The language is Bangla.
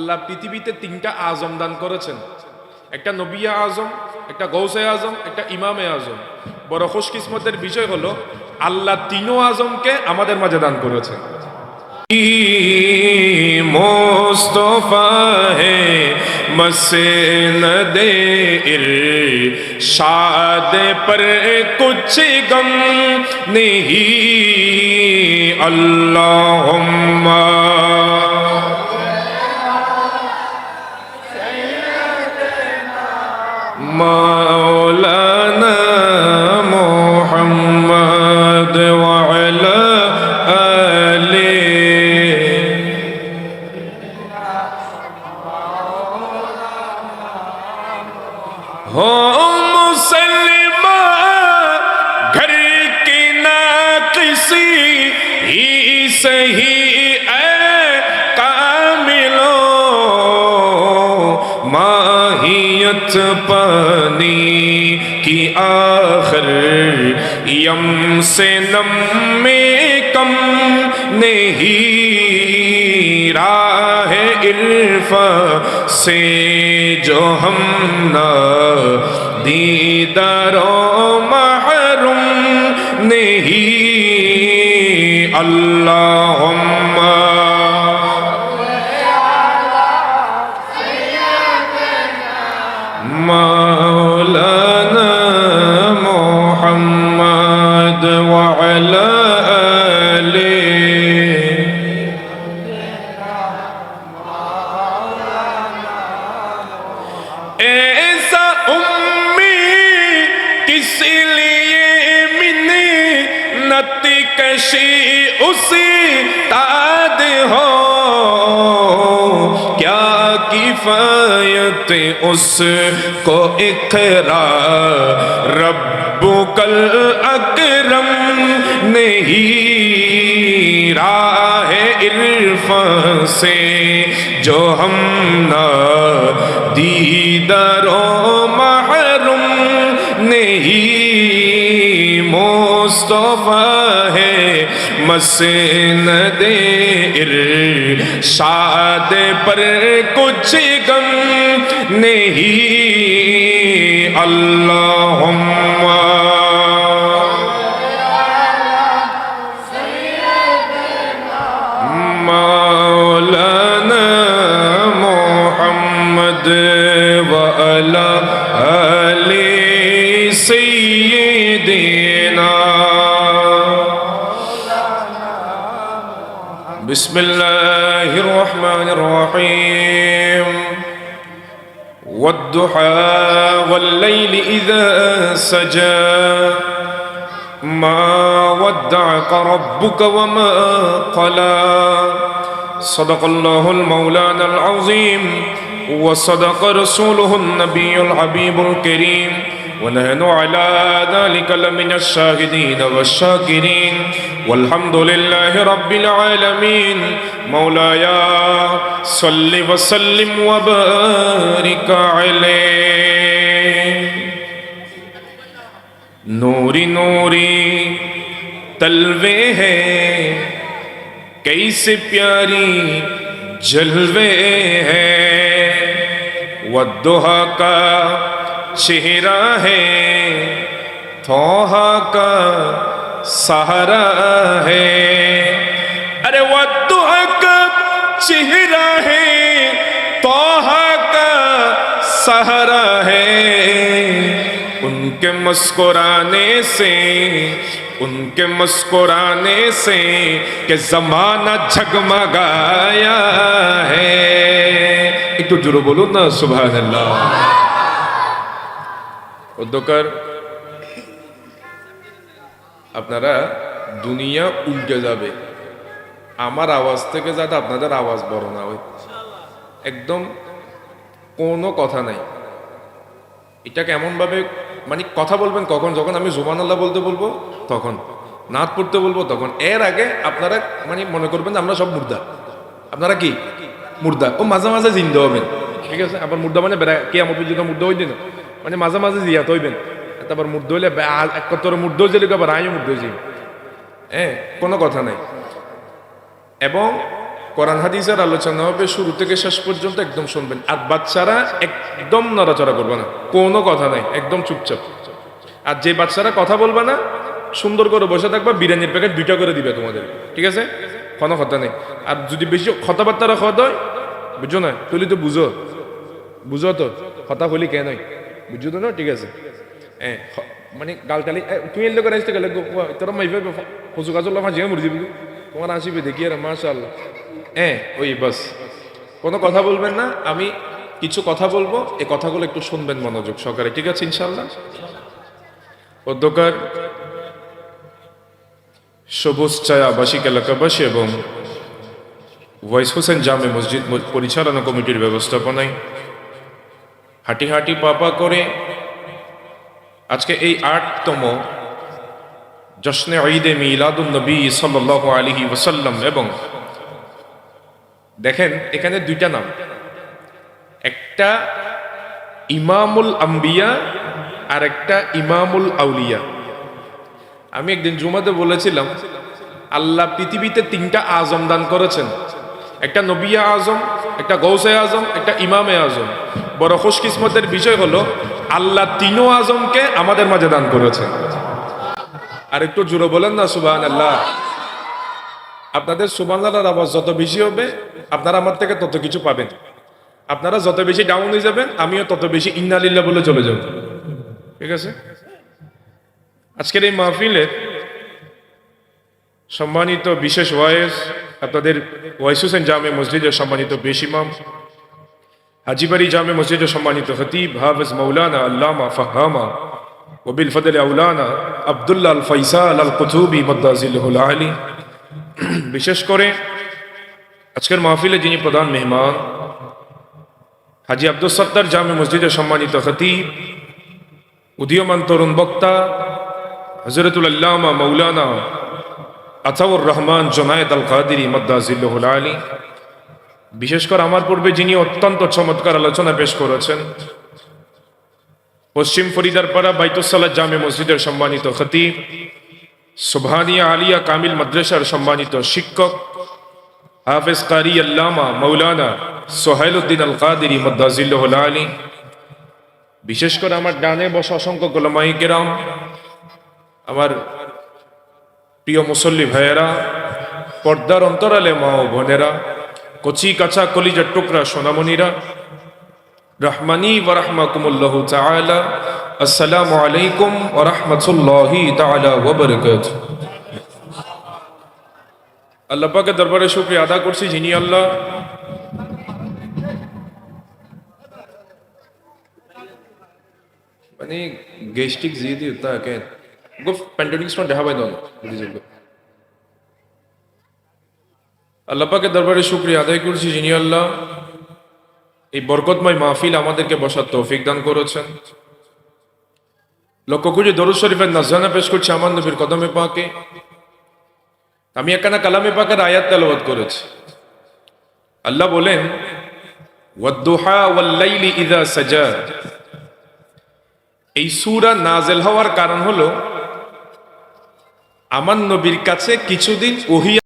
আল্লাহ পৃথিবীতে তিনটা আজম দান করেছেন একটা নবিয়া আজম একটা গৌসে আজম একটা ইমামে আজম বড় খুশকিসমতের বিষয় হলো আল্লাহ তিনো আজমকে আমাদের মাঝে দান করেছেন মোস্তফা হে मसनद इरशाद पर कुछ गम नहीं अल्लाहुम्मा مولانا محمد وعلى آله हो मुसलमा घर की ना किसी ही सही قیامت پانی کی آخر یم سے نم میں کم نہیں راہ عرف سے جو ہم نہ دیداروں محروم نہیں محمد وعلى آله ایسا امی کس لیے منی نتی کشی اسی تاد ہو کیا کفایت اس کو اقرار رب کل اکرم نہیں، راہ عرف سے جو ہم نہ دیدر و محرم نہیں، مصطفیٰ ہے مسند इरशाद पर कुछ गम नहीं अल्लाहुम्मा مولانا محمد وعلى آل سيدنا بسم الله الرحمن الرحيم. والضحى والليل إذا سجى. ما ودعك ربك وما قلى. صدق الله المولانا العظيم. وصدق رسوله النبي الحبيب الكريم. ونحن على ذلك لمن الشاهدين والشاكرين. والحمد لله رب العالمين. مولاي صل وسلم وبارك عليه. نوري نوري تلوي ہیں کیسے پیاری جلوي ہیں ودوہا کا شہرا ہے توحا کا سہارا ہے۔ ارے وہ کا چہرہ ہے توحا کا سہارا ہے۔ ان کے مسکرانے سے، ان کے مسکرانے سے کہ زمانہ جھگمگایا ہے۔ ایک تو جرو بولو نا، سبحان اللہ۔ অধ্যকার, আপনারা দুনিয়া উল্টে যাবে। আমার আওয়াজ থেকে যাতে আপনাদের আওয়াজ বড় না হয়। একদম কোনো কথা নাই। এটাকে এমনভাবে মানে কথা বলবেন কখন? যখন আমি জুবান আল্লাহ বলতে বলব, তখন। নাত পড়তে বলব, তখন। এর আগে আপনারা মানে মনে করবেন আমরা সব মুর্দা। আপনারা কি? মুর্দা। ও মাঝে মাঝে জিন্দা হবেন। ঠিক আছে? আবার মুর্দা মানে বেড়া কে আমার মুর্দা হইতে না। মানে মাঝে মাঝে জিয়াত হইবেন তারপর মুর্দা হইলে বে- আ- এক কত মুর্দা হইলে আবার আমিও মুর্দা হয়েছি হ্যাঁ কোনো কথা নাই। এবং কোরআন হাদিসের আলোচনা হবে শুরু থেকে শেষ পর্যন্ত একদম শুনবেন। আর বাচ্চারা একদম নড়াচড়া করবে না। কোনো কথা নাই, একদম চুপচাপ। আর যে বাচ্চারা কথা বলবে না, সুন্দর করে বসে থাকবা, বিরিয়ানির প্যাকেট দুইটা করে দিবে তোমাদের। ঠিক আছে? কোনো কথা নেই। আর যদি বেশি কথাবার্তা রাখা হয় বুঝছ না, তুলি তো বুঝো। বুঝো তো, কথা বলি কেন বুঝছ তো না? ঠিক আছে। হ্যাঁ মানে গালটালি এ, তুমি এলে করে আসতে গেলে তোরা মাইবে পশু কাজল আমার জিয়া মরে যাবি তোমার আসিবে দেখি আর মাশাআল্লাহ। হ্যাঁ ওই বাস। কোনো কথা বলবেন না আমি কিছু কথা বলব এই কথাগুলো একটু শুনবেন মনোযোগ সহকারে ঠিক আছে ইনশাল্লাহ অধ্যকার সবুজ চায় আবাসিক এলাকাবাসী এবং ওয়াইস হোসেন জামে মসজিদ পরিচালনা কমিটির ব্যবস্থাপনায় হাঁটি হাঁটি পাপা করে। আজকে এই আটতম জশ্নে ঈদে মিলাদুন নবী সাল্লাল্লাহু আলাইহি ওয়াসাল্লাম এবং দেখেন এখানে দুইটা নাম। একটা ইমামুল আম্বিয়া আর একটা ইমামুল আউলিয়া। আমি একদিন জুমাতে বলেছিলাম, আল্লাহ পৃথিবীতে তিনটা আজম দান করেছেন। একটা নবিয়া আজম, একটা গৌসে আজম, একটা ইমামে আজম। বড় খুশকিসমতের বিষয় হলো, আল্লাহ তিনও আজমকে আমাদের মাঝে দান করেছেন। আর একটু জোরে বলেন না সুবাহ আল্লাহ আপনাদের সুবান আল্লাহর আওয়াজ যত বেশি হবে, আপনারা আমার থেকে তত কিছু পাবেন। আপনারা যত বেশি ডাউন হয়ে যাবেন, আমিও তত বেশি ইন্নালিল্লাহ বলে চলে যাব। ঠিক আছে? আজকের এই মাহফিলে সম্মানিত বিশেষ ওয়াইস, আপনাদের ওয়াইস হোসেন জামে মসজিদের সম্মানিত বেশ ইমাম হাজিবাড়ি জামে মসজিদের সম্মানিত খতিব হাফিজ মৌলানা আল্লামা ফাহামা ওবিল ফদল আউলানা আবদুল্লাহ আল ফৈসাল আল কুতুবি মদ্দাজিল্লাহুল আলী বিশেষ করে আজকের মাহফিলে যিনি প্রধান মেহমান হাজি আব্দুল সত্তার জামে মসজিদের সম্মানিত খতিব উদীয়মান তরুণ বক্তা হজরতুল আল্লামা মৌলানা আতাউর রহমান জোনায়েদ আল কাদিরি মদ্দাজিল্লাহুল আলী বিশেষ করে আমার পূর্বে যিনি অত্যন্ত চমৎকার আলোচনা পেশ করেছেন, পশ্চিম ফরিদারপাড়া বাইতুসাল্লাহ জামে মসজিদের সম্মানিত খতিব, সুবহানিয়া আলিয়া কামিল মাদ্রাসার সম্মানিত শিক্ষক, হাফেজ কারি আল্লামা মৌলানা সোহাইলুদ্দিন আল কাদিরি মদ্দাজিল্লাহুল আলী, বিশেষ করে আমার ডানে বসা অসংখ্য গোলামাই কেরাম, আমার প্রিয় মুসল্লি ভাইয়েরা, পর্দার অন্তরালে মা ও বোনেরা কচি কাঁচা কলিজার টুকরা সোনামণিরা, রহমানি ওয়া রাহমাকুমুল্লাহু তাআলা, আসসালামু আলাইকুম ওয়া রাহমাতুল্লাহি তাআলা ওয়া বারাকাতুহু। আল্লাহ পাকের দরবারে শুকরিয়া আদা করছি যিনি আল্লাহ। মানে গেস্টিক জিদি উতা কে গো প্যান্ডেমিক্স মান দেখা পাই দন পাকের দরবারে শুকরিয়া আদায় করছি যিনি আল্লাহ। এই বরকতময় মাহফিল আমাদেরকে বসার তৌফিক দান করেছেন। লক্ষ কোটি দরুদ শরীফের নাজানা পেশ করছি আমার নবীর কদমে পাকে। আমি একখানা কালামে পাকের আয়াত তেলাওয়াত করেছি। আল্লাহ বলেন এই সূরা নাজেল হওয়ার কারণ হলো, আমার নবীর কাছে কিছুদিন ওহি